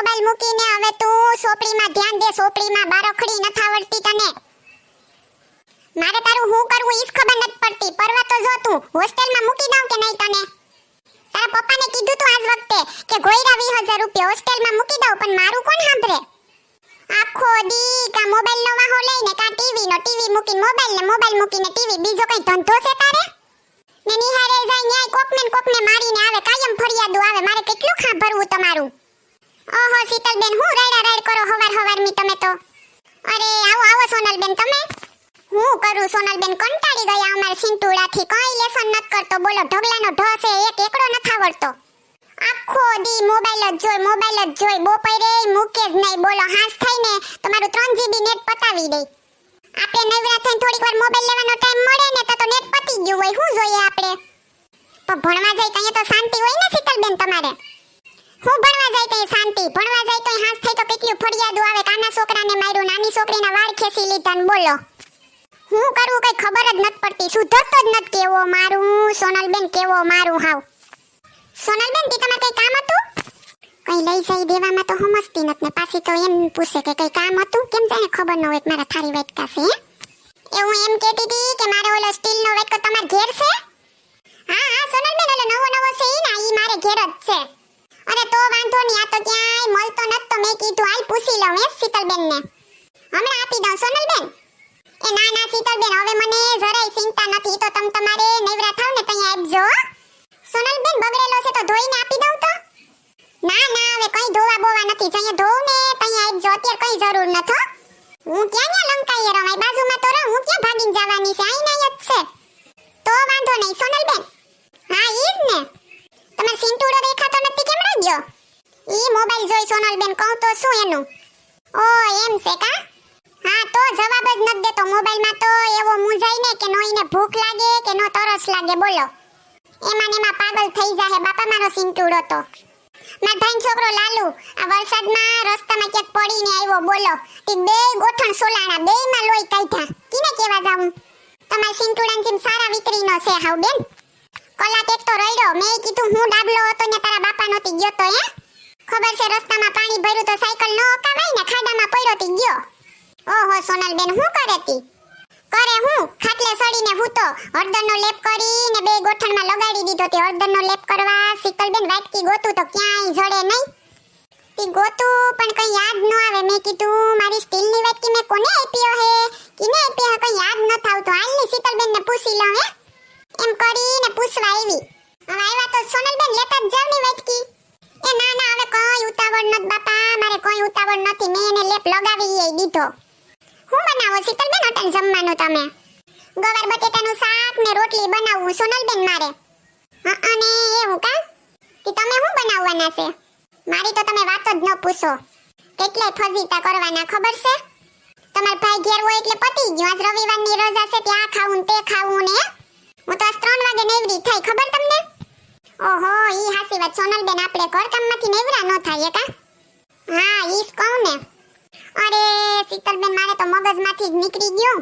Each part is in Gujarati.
મોબાઈલ મૂકીને હવે તું સોપડીમાં ધ્યાન દે, સોપડીમાં બારોખડી નથી આવડતી તને. મારે તારું હું કરવું ઈ ખબર નથી પડતી. પરવા તો જો તું, હોસ્ટેલમાં મૂકી દઉં કે નહીં તને? તારા પપ્પાને કીધું તું આજ વખતે કે ગોયરા 20000 રૂપિયા હોસ્ટેલમાં મૂકી દઉં, પણ મારું કોણ સાંભળે? આખો દી કા મોબાઈલ નો વાહો લઈને કા ટીવી નો, ટીવી મૂકીને મોબાઈલ ને, મોબાઈલ મૂકીને ટીવી, બીજો કઈ ધંધો છે તારે? ને નિહારે જાય ન્યાય કોકને ને કોકને મારીને આવે, કાયમ ફરિયાદો આવે, મારે કેટલું ખાભરવું તમારું? ઓહો, શીતલબેન, હું રાયડા રાયડ કરો હવાર હવારની તમે તો. અરે, આવો આવો, સોનલબેન, તમે? હું કરું? સોનલબેન કંટાળી ગયા અમાર સિંટુડાથી કઈ લેસન નત કરતો. બોલો, ઢગલાનો ઢ છે, એક એકડો નથી આવડતો. આખો દી મોબાઈલ જ જોઈ મોબાઈલ જ જોઈ બપોરે મૂકે જ નહીં. બોલો, હાંસ થઈને તમારું 3 જીબી નેટ પતાવી દે. આપણે નવરા થઈને થોડીક વાર મોબાઈલ લેવાનો ટાઈમ મળે ને તો નેટ પતી ગયું હોય. શું જોઈએ આપણે? પણ ભણવા જાય તો અહીંયા તો શાંતિ હોય ને, શીતલબેન, તમારે? હું ભણવા જાય તો શાંતિ, ભણવા જાય તો હાથ થઈ તો કેટલું ફરિયાદો આવે? કાના છોકરાને માર્યું, નાની છોકરીના વાળ ખેંચી લીધા ને બોલો. હું કરું કઈ ખબર જ નથી પડતી, સુધરતો જ નથી કેવો મારું, સોનલબેન કેવો મારું હાવ. સોનલબેન, તી તમારે કઈ કામ હતું? કઈ લઈ જઈ દેવામાં તો સમજતી નથી ને પાછી તો એમ પૂછે કે કઈ કામ હતું? કેમ જાણે ખબર ન હોય કે મારા થારી વેટકા છે? એ એમ કહેતી હતી કે મારે ઓલો સ્ટીલનો વેટકો તમારે ઘેર છે? હા હા, સોનલબેન, ઓલો નવો નવો છે ને, ઈ મારે ઘેર જ છે. વાંધો નહીં, આ તો ક્યાંય મળતો નથી. તો મેં કીધું, હાલ પૂછી લઉં હે શીતલબેનને. હમણાં આપી દઉં, સોનલબેન. એ ના ના શીતલબેન, હવે મને જરાય ચિંતા નથી. તો તમ તમારે નવરા થાવ ને ત્યાં આપજો. સોનલબેન, બગડેલો છે તો ધોઈને આપી દઉં તો. ના ના, હવે કઈ ધોવા બોવા નથી. જઈએ ધોવ ને ત્યાં આપજો. અત્યારે કઈ જરૂર નથી, હું. ક્યાં ન્યા લંકાઈએ રમાય બાજુમાં તો રહું હું ક્યાં ભાગીને જવાની છે આઈ નાઈ જ છે તો વાંધો નહીં સોનલબેન હા ઈ જ ને તમારે સિંટુડો દેખાતો નથી કેમ રહ્યો ઈ મોબાઈલ જોઈ સોનલબેન કહું તો શું એનું ઓ, એમ છે કા? હા, તો જવાબ જ નથી દેતો મોબાઈલમાં તો એવો મૂંઝાય ને કે નો ભૂખ લાગે કે નો તરસ લાગે, બોલો. એમાં એમાં પાગલ થઈ જાહે, બાપા મારો સિંટુડો તો. માર ભાઈ છોકરો લાલુ, આ વરસાદમાં રસ્તામાં ક્યાંક પડીને આવ્યો, બોલો. તે બે ગોઠણ સોલાણા, બેયમાં લોહી કાઢ્યા. કિને કેવા જાઉં? તમારા સિંટુડાની જેમ સારા વિતરીનો છે હાવ, બેન. કલાક એક તો રડ્યો. મેં કીધું હું ડાબલો હતો ને તારા બાપા નોતી ગયો તો, હે? ખબર છે રસ્તામાં પાણી ભર્યું તો સાયકલ નો અકાવાય ને ખાડામાં પડ્યો તી ગયો. ઓહો, સોનલબેન હું કરે તી? કરે હું? ખાટલે સડીને હૂતો હળદરનો લેપ કરીને બે ગોઠણમાં લગાડી દીધો તે. હળદરનો લેપ કરવા શીતલબેન વાટકી ગોતું તો ક્યાંય જડે નહીં. તી ગોતું, પણ કઈ યાદ ન આવે. મેં કીધું, મારી સ્ટીલની વાટકી મેં કોને આપ્યો હે? કિને આપ્યો હે? કઈ યાદ ન થાવતો. હાલની ને પૂછી લઉં, હે? એમ કરીને પૂછવા આવી. હવે આવ્યા તો સોનલબેન લેતા જ જાવની વાટકી. એ ના ના, હવે કોઈ ઉતાવળ નત બાપા, મારે કોઈ ઉતાવળ નથી મેં એને લેપ લગાવી એ દીધો. હું બનાવો? શીતલબેન અટન જમવાનું તમે. ગવાર બટેટાનું શાક ને રોટલી બનાવવું સોનલબેન મારે. અને એવું કા? કે તમે શું બનાવવાના છે? મારી તો તમે વાત જ ન પૂછો. કેટલે ફજીતા કરવાના, ખબર છે? તમાર ભાઈ ઘેર હોય એટલે પતી ગયું. આજ રવિવારની રજા છે, ત્યાં ખાવું તે ખાવું ને હું તો આજ ત્રણ વાગે નેવરી થઈ, ખબર તમને? ઓહો, ઈ હાસી વાત. સોનલબેન આપણે ઘરકામમાંથી નેવરા ન થાય કા હા? ઈ કહું ને. અરે, શીતલબેન, મારે તો મગજમાંથી જ નીકળી ગયું.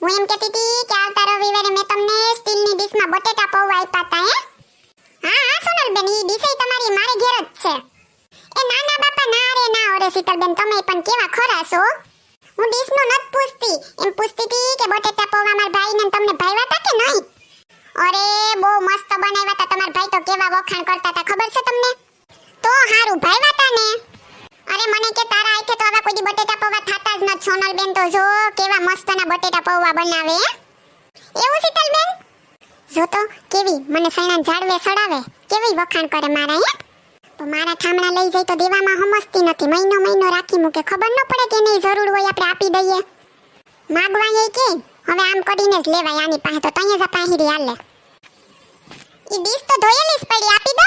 હું એમ કહેતી હતી કે આવતા રવિવારે મેં તમને સ્ટીલની ડીશમાં બટેટા પૌવા આપ્યા હતા હે? હા હા, સોનલબેન, ઈ ડીશ તમારી મારે ઘેર જ છે. એ ના ના બાપા ના રે ના અરે શીતલબેન, તમે પણ કેવા ખરા છો? હું ડીશનું નથી પૂછતી. એમ પૂછતી હતી કે બટેટા પૌવા મારા ભાઈને તમને ભાવ્યા હતા કે નહીં? ભાઈ તો કેવા વખાણ કરતા હતા, ખબર છે તમને? તો હારું ભાઈ હતા ને અરે મને કે તારા કે તો આવા કોઈ બટેટા પૌવા થાતા જ નથી સોનલબેન તો જો કેવા મસ્તના બટેટા પૌવા બનાવે એવું એવું શીતલબેન? જો તો કેવી, મને સૈણા ઝાડવે સડાવે. કેવી વખાણ કરે મારા, હે? તો મારા ઠામણા લઈ જાય તો દેવામાં હમસતી નથી. મહિનો મહિનો રાખી મૂકે. ખબર ન પડે કે નહીં જરૂર હોય આપણે આપી દઈએ. માગવા એ કે, હવે આમ કરીને જ લેવાય આની પાસે. તો તૈયા જ પાહીરી હાલે. ઈ તો ધોયેલી જ પડી, આપી દો.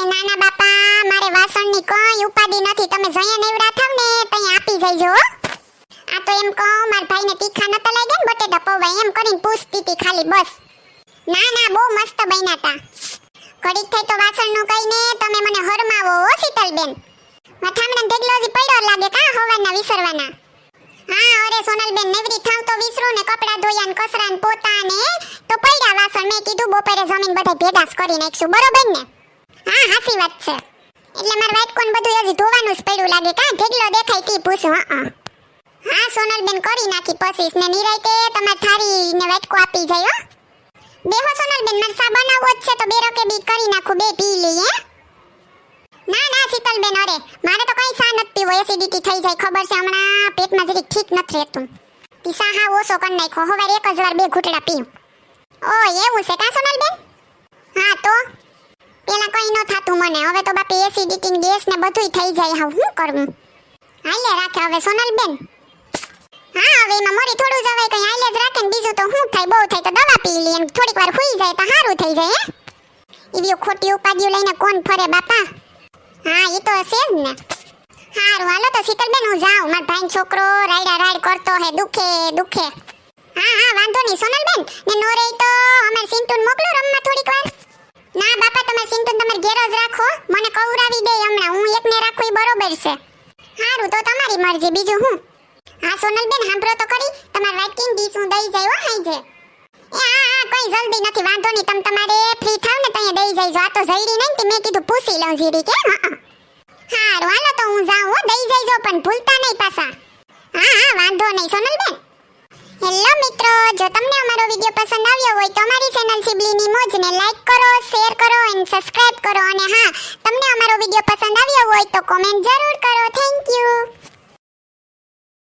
એ નાના બાપા, મારે વાસણની કોઈ ઉપાધિ નથી. તમે જયા નેવડા થાવ ને, તઈ આપી જઈજો આ તો એમ કહું, મારા ભાઈને તીખા નતા લાગ્યા ને બટેટા પૌવા, એમ કરીને પૂછતી હતી ખાલી, બસ. ના ના, બહુ મસ્ત બન્યા હતા ઘડીક થઈ તો વાસણનું કહીને તમે મને હરમાવો, હો, શીતલબેન. મથામણા ઢગલો જ પડ્યો લાગે કા હવારના વિસરવાના. હા, અરે સોનલબેન, નેવરી ને કપડા ધોયા ને કસરા ને પોતા ને તો પડ્યા વાસણ. મેં કીધું, બપોરે જમીન બધા ભેગા કરી નાખશું. બરોબર ને? હા, હાસી વાત છે. એટલે માર વાઈટ કોન બધું હજી ધોવાનું જ પડ્યું લાગે. કા ઢેગલો દેખાય તી પૂછો, હા હા. સોનલબેન કરી નાખી પસીસ ને નિરાયતે તમારે થારી ને વાટકો આપી જાય, હો. બેહો સોનલબેન, મારે સા બનાવવો જ છે, તો બે રોકે બી કરી નાખું, બે પી લઈએ ના ના, શીતલબેન, અરે, મારે તો કઈ સા નથી પીવો એસિડિટી થઈ જાય, ખબર છે? હમણાં પેટમાં જરીક ઠીક નથી રહેતું. તી સા હા ઓછો કરી નાખ્યો. હવે એક જ વાર બે ઘૂંટડા પીવું ઓ, એવું છે કા સોનલબેન? હા તો? પેલા કઈ ન થાતું મને. હવે તો બાપી એસિડિટી ગેસ ને બધુંય થઈ જાય હવે. શું કરવું હાલે રાખે હવે સોનલબેન. હા, હવે એમાં મરી થોડું જવાય કઈ હાલે જ રાખે ને બીજું તો શું થાય? બહુ થાય તો દવા પી લઈએ થોડીક વાર હોઈ જાય તો સારું થઈ જાય, હે? એવી ખોટી ઉપાધિઓ લઈને કોણ ફરે બાપા? હા એ તો હશે જ ને. હારું, હાલો તો શીતલબેન હું જાઉં. માર ભાઈ છોકરો રાયડા રાયડ કરતો હે, દુખે દુખે. હા હા, વાંધો નહીં, સોનલબેન, ને નો રહી તો અમાર સિંટુન મોકલો રમવા થોડીક વાર. ના, બાપા તમે સિંટુન તમારે ઘેર જ રાખો. મને કવરાવી દે હમણાં, હું એકને રાખું એ બરોબર છે. હારું, તો તમારી મરજી, બીજું હું? હા, સોનલબેન હાંભળો તો ખરી, તમાર વાટકીન ડીશ હું દઈ જાય હો હાંજે એ, હા હા, કઈ જલ્દી નથી, વાંધો નહીં, તમે તમારે ફ્રી થાવ ને ત્યાં દઈ જઈજો આ તો જઈડી નહીં મેં કીધું, પૂછી લઉં જીરી કે હા. હારું, હાલો તો હું જાઉં હો, દઈ જઈજો, પણ ભૂલતા નહીં પાછા. હા હા, વાંધો નહીં, સોનલબેન. હેલો મિત્રો, જો તમને અમારો વીડિયો પસંદ આવ્યો હોય તો અમારી ચેનલ સિબલીની મોજને લાઈક કરો, શેર કરો અને સબસ્ક્રાઇબ કરો. અને હા, તમને અમારો વીડિયો પસંદ આવ્યો હોય તો કોમેન્ટ જરૂર કરો. Thank you